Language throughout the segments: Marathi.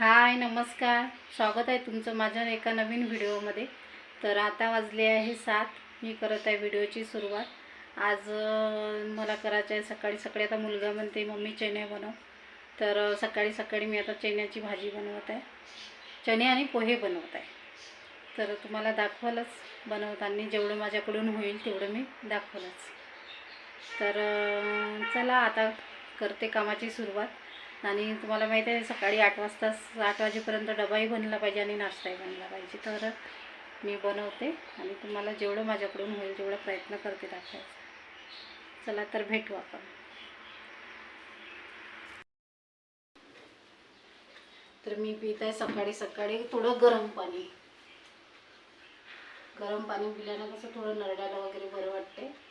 हाय नमस्कार. स्वागत आहे तुमचं माझ्या एका नवीन व्हिडिओमध्ये. तर आता वाजले आहे सात. मी करत आहे व्हिडिओची सुरुवात. आज मला करायचं आहे सकाळी सकाळी आता मुलगा म्हणते मम्मी चणे बनव. तर सकाळी सकाळी मी आता चण्याची भाजी बनवत आहे. चणे आणि पोहे बनवत आहे. तर तुम्हाला दाखवालच. बनवताना जेवढं माझ्याकडून होईल तेवढं मी दाखवलंच. तर चला आता करते कामाची सुरुवात. आणि तुम्हाला माहिती आहे सकाळी आठ वाजता आठ वाजेपर्यंत डबाही बनला पाहिजे आणि नाश्ताही बनला पाहिजे. तर मी बनवते आणि तुम्हाला जेवढं माझ्याकडून होईल तेवढा प्रयत्न करते दाखवायचा. चला तर भेटू आपण. तर मी पित आहे सकाळी सकाळी थोडं गरम पाणी. गरम पाणी पिल्यानं कसं थोडं नरड्याला वगैरे बरं वाटते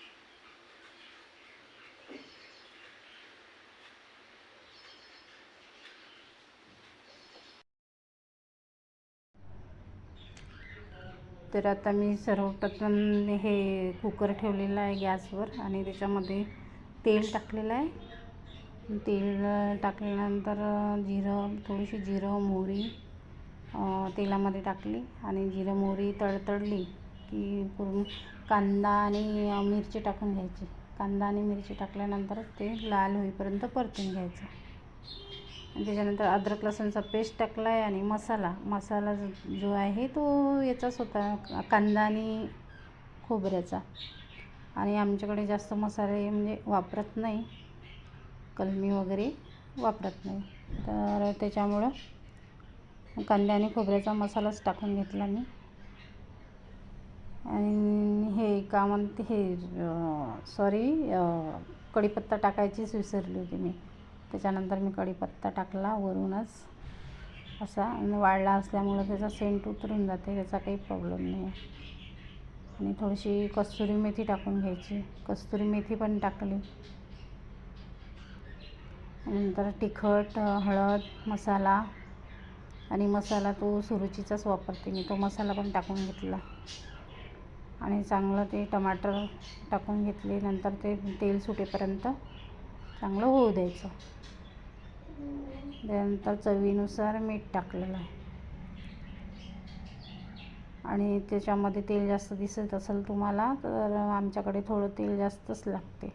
तर आता मी सर्वप्रथम हे कुकर ठेवलेलं आहे गॅसवर आणि त्याच्यामध्ये तेल टाकलेलं आहे. तेल टाकल्यानंतर जिरं थोडीशी जिरं मोहरी तेलामध्ये टाकली आणि जिरं मोहरी तडतडली की पूर्ण कांदा आणि मिरची टाकून घ्यायची. कांदा आणि मिरची टाकल्यानंतर ते लाल होईपर्यंत परतून घ्यायचं. आणि त्याच्यानंतर अद्रक लसूणचा पेस्ट टाकला आहे आणि मसाला. मसाला जो जो आहे तो याचाच होता कांदा आणि खोबऱ्याचा. आणि आमच्याकडे जास्त मसाले म्हणजे वापरत नाही. कलमी वगैरे वापरत नाही. तर त्याच्यामुळं कांदा आणि खोबऱ्याचा मसालाच टाकून घेतला मी. आणि हे का म्हणते हे सॉरी कढीपत्ता टाकायचीच विसरली होती मी. त्याच्यानंतर मी कढीपत्ता टाकला वरूनच. असा आणि वाळला असल्यामुळं त्याचा सेंट उतरून जाते त्याचा काही प्रॉब्लेम नाही. आहे आणि थोडीशी कस्तुरी मेथी टाकून घ्यायची. कस्तुरी मेथी पण टाकली. नंतर तिखट हळद मसाला. आणि मसाला तो सुरुचीचाच वापरते मी. तो मसाला पण टाकून घेतला. आणि चांगलं ते टमाटर टाकून घेतले. नंतर ते तेल सुटेपर्यंत चांगलं होऊ द्यायचं. त्यानंतर चवीनुसार मीठ टाकलेलं आहे. आणि त्याच्यामध्ये तेल जास्त दिसत असेल तुम्हाला तर आमच्याकडे थोडं तेल जास्तच लागते.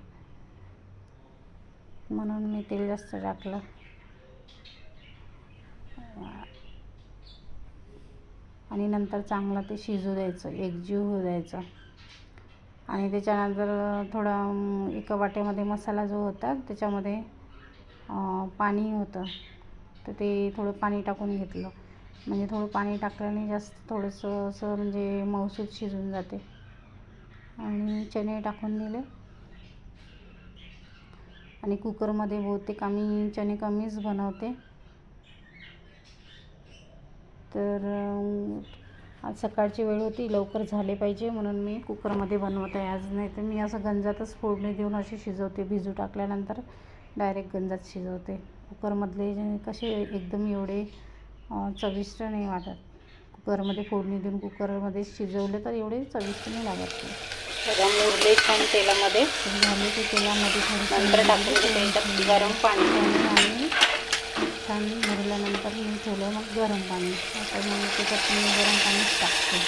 म्हणून मी तेल जास्त टाकलं. आणि नंतर चांगलं ते शिजू द्यायचं एकजीव होऊ द्यायचं. आणि त्याच्यानंतर थोडा एका वाट्यामध्ये मसाला जो होता त्याच्यामध्ये पाणी होतं. तर ते थोडं पाणी टाकून घेतलं. म्हणजे थोडं पाणी टाकल्याने जास्त थोडंसं असं म्हणजे मऊसूत शिजून जाते. आणि चणे टाकून दिले. आणि कुकरमध्ये बहुतेक आम्ही चणे कमीच बनवते. तर आज सकाळची वेळ होती लवकर झाले पाहिजे म्हणून मी कुकरमध्ये बनवत आहे आज. नाही तर मी असं गंजातच फोडणी देऊन अशी शिजवते भिजू टाकल्यानंतर डायरेक्ट गंजात शिजवते. कुकरमधले कसे एकदम एवढे चविष्ट नाही वाटत. कुकरमध्ये फोडणी देऊन कुकरमध्ये शिजवले तर एवढे चविष्ट नाही लागत ते. बघा मुरले छान तेलामध्ये. झाले तेलामध्ये नंतर टाकून गरम पाणी. छान भरल्यानंतर मी ठेवलं मग गरम पाणी. आता मग त्याच्यात मी गरम पाणीच टाकते.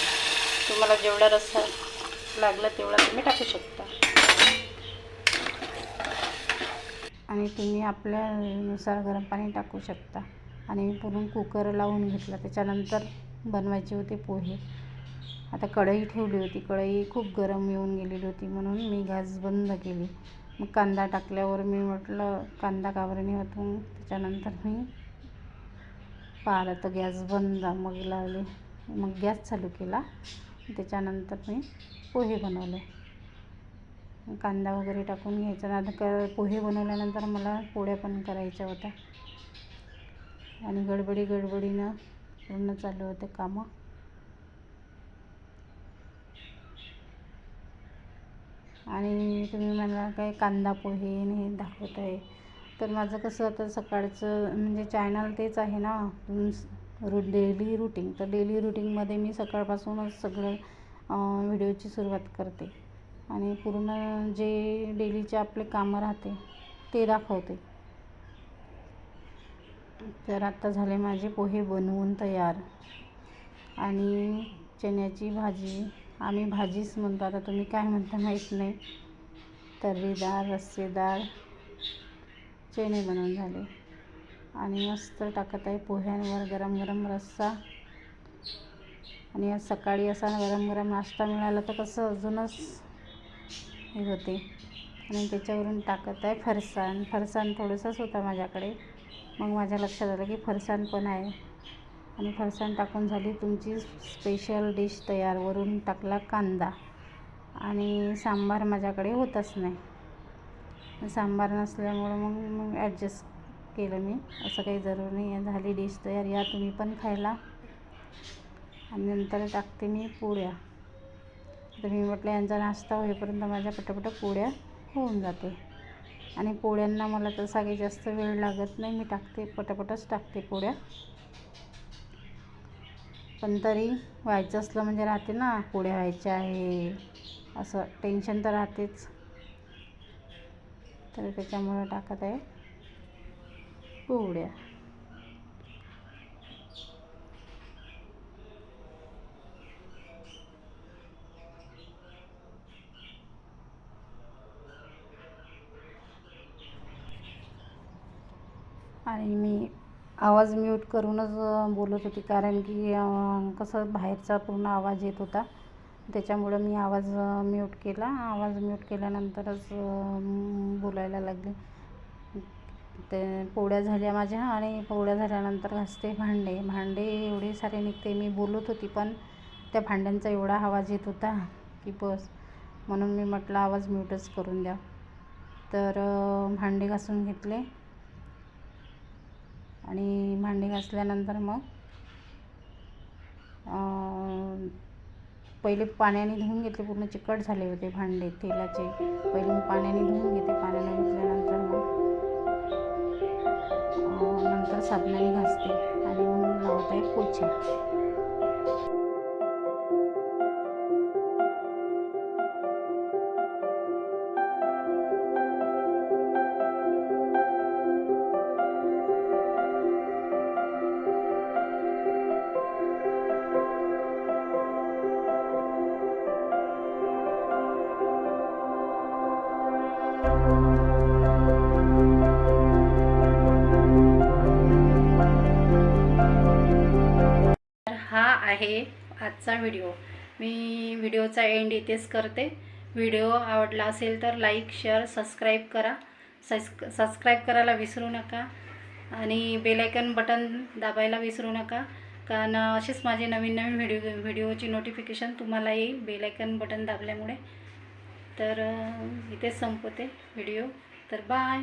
तुम्हाला जेवढा रस्सा लागला तेवढा तुम्ही टाकू शकता. आणि तुम्ही आपल्यानुसार गरम पाणी टाकू शकता. आणि पुरून पूर्ण कुकर लावून घेतला. त्याच्यानंतर बनवायचे होते पोहे. आता कढई ठेवली होती. कढई खूप गरम येऊन गेलेली होती. म्हणून मी गॅस बंद केली. मग कांदा टाकल्यावर मी म्हटलं कांदा का बरं नाही होत मग त्याच्यानंतर मी पाहिलं तर गॅस बंद मग लावले. मग गॅस चालू केला. त्याच्यानंतर मी पोहे बनवले. कांदा वगैरे टाकून घ्यायचा. आता क पोहे बनवल्यानंतर मला पोळ्या पण करायच्या होत्या. आणि गडबडी गडबडीनं पूर्ण चालू होते कामं. आणि तुम्ही मला काय कांदा पोहे आणि हे दाखवत आहे तर माझं कसं आता सकाळचं म्हणजे चॅनल तेच आहे ना रु डेली रुटीन तर डेली रुटीनमध्ये मी सकाळपासूनच सगळं व्हिडिओची सुरुवात करते. आणि पूर्ण जे डेलीचे आपले कामं राहते ते दाखवते. तर आत्ता झाले माझे पोहे बनवून तयार. आणि चण्याची भाजी आम्ही भाजीच म्हणतो आता तुम्ही काय म्हणता माहीत नाही. तर्रीदार रस्सेदार चेने बनवून झाले. आणि मस्त टाकत आहे पोह्यांवर गरम गरम रस्सा. आणि आज सकाळी असा गरम गरम नाश्ता मिळाला तर कसं अजूनच हे होते. आणि त्याच्यावरून टाकत आहे फरसाण. फरसाण थोडंसंच होता माझ्याकडे. मग माझ्या लक्षात आलं की फरसाण पण आहे. आणि फरसाण टाकून झाली तुमची स्पेशल डिश तयार. वरून टाकला कांदा. आणि सांबार माझ्याकडे होतच नाही. सांबार नसल्यामुळं मग मग ॲडजस्ट केलं मी. असं काही जरूर नाही. आहे झाली डिश तयार. या तुम्ही पण खायला. आणि नंतर टाकते मी पोळ्या तर मी म्हटलं यांचा नाश्ता होईपर्यंत माझ्या पटापट पोळ्या होऊन जाते आणि पोळ्यांना मला तसा काही जास्त वेळ लागत नाही. मी टाकते पटापटच टाकते पोळ्या पण तरी व्हायचं असलं म्हणजे राहते ना पुढे व्हायच्या आहे. असं टेन्शन तर राहतेच. तर त्याच्यामुळं टाकत आहे. पुढ्या आणि मी आवाज म्यूट करूनच बोलत होती. कारण की कसं बाहेरचा पूर्ण आवाज येत होता. त्याच्यामुळं मी आवाज म्यूट केला. आवाज म्यूट केल्यानंतरच बोलायला लागले. ते पोळ्या झाल्या माझ्या आणि पोळ्या झाल्यानंतर घासते भांडे. भांडे एवढे सारे निघते. मी बोलत होती पण त्या भांड्यांचा एवढा आवाज येत होता की बस. म्हणून मी म्हटलं आवाज म्यूटच करून द्या. तर भांडे घासून घेतले. आणि भांडी घासल्यानंतर मग पहिले पाण्याने धुवून घेतले. पूर्ण चिकट झाले होते भांडे तेलाचे. पहिले मी पाण्याने धुवून घेते. पाण्याने धुतल्यानंतर मग नंतर साबणाने घासते. आणि मग लावते आहे पोछा. आहे आजचा व्हिडिओ. मी व्हिडिओचा एंड इथेच करते. व्हिडिओ आवडला असेल तर लाईक शेअर सबस्क्राईब करा. सस्क सबस्क्राईब करायला विसरू नका. आणि बेलायकन बटन दाबायला विसरू नका. कारण असेच माझे नवीन नवीन व्हिडिओ व्हिडिओची नोटिफिकेशन तुम्हाला येईल बेलायकन बटन दाबल्यामुळे. तर इथेच संपवते व्हिडिओ तर बाय